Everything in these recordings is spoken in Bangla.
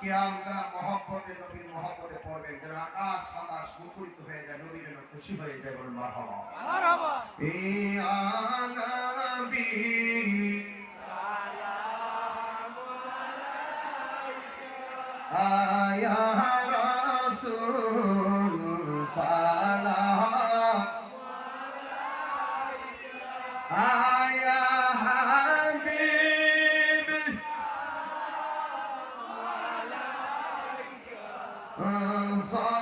কিয়ামটা মহব্বতে নবীর মহব্বতে পড়বেন যেন আকাশ বাতাস মুখরিত হয়ে যায় নবী যেন খুশি হয়ে যায় বলুন মারহাবা। মারহাবা। ইয়া নবী আয়া রাসূল সালাম আয়া saw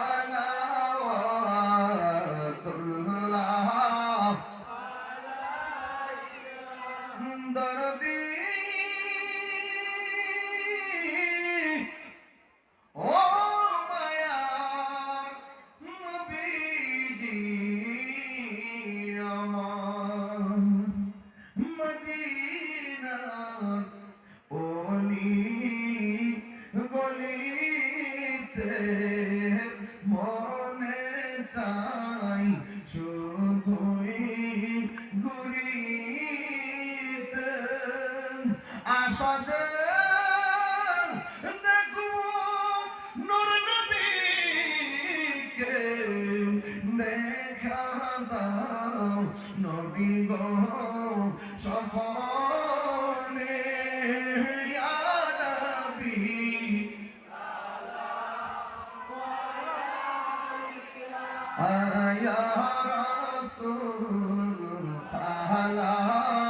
যে দেখব নূর নবীকে দেখা দাও নবী গো সফনে আয়া রাসূল সালাম।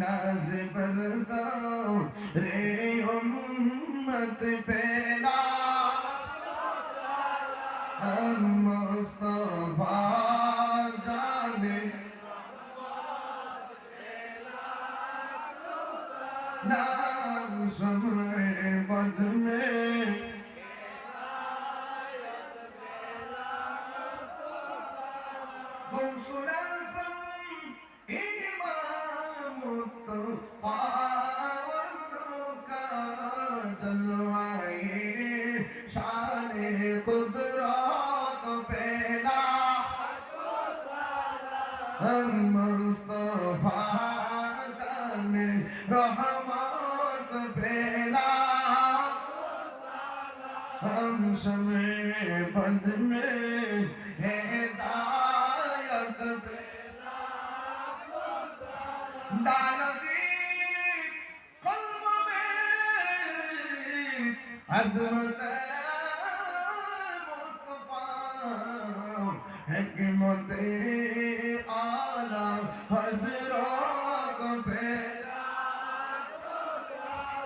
নাজ ফরদাও রে উম্মত পেরা মুস্তফা জানে। নাম সময় বজমে তুম সুরাসম ইমান মুস্তফা জানে রহমত পেলা ہم شمع بج میں ہدایت ڈال دی قلب میں عظمت مصطفیٰ حکمت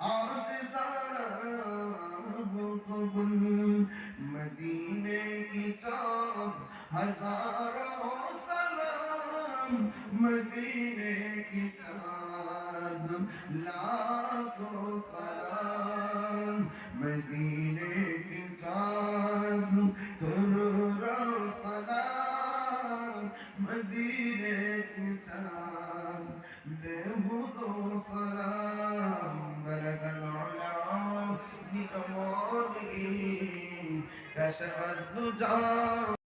آج قبل مدینے کی چاند ہزاروں سلام مدینے کی چاند لا সাহায্য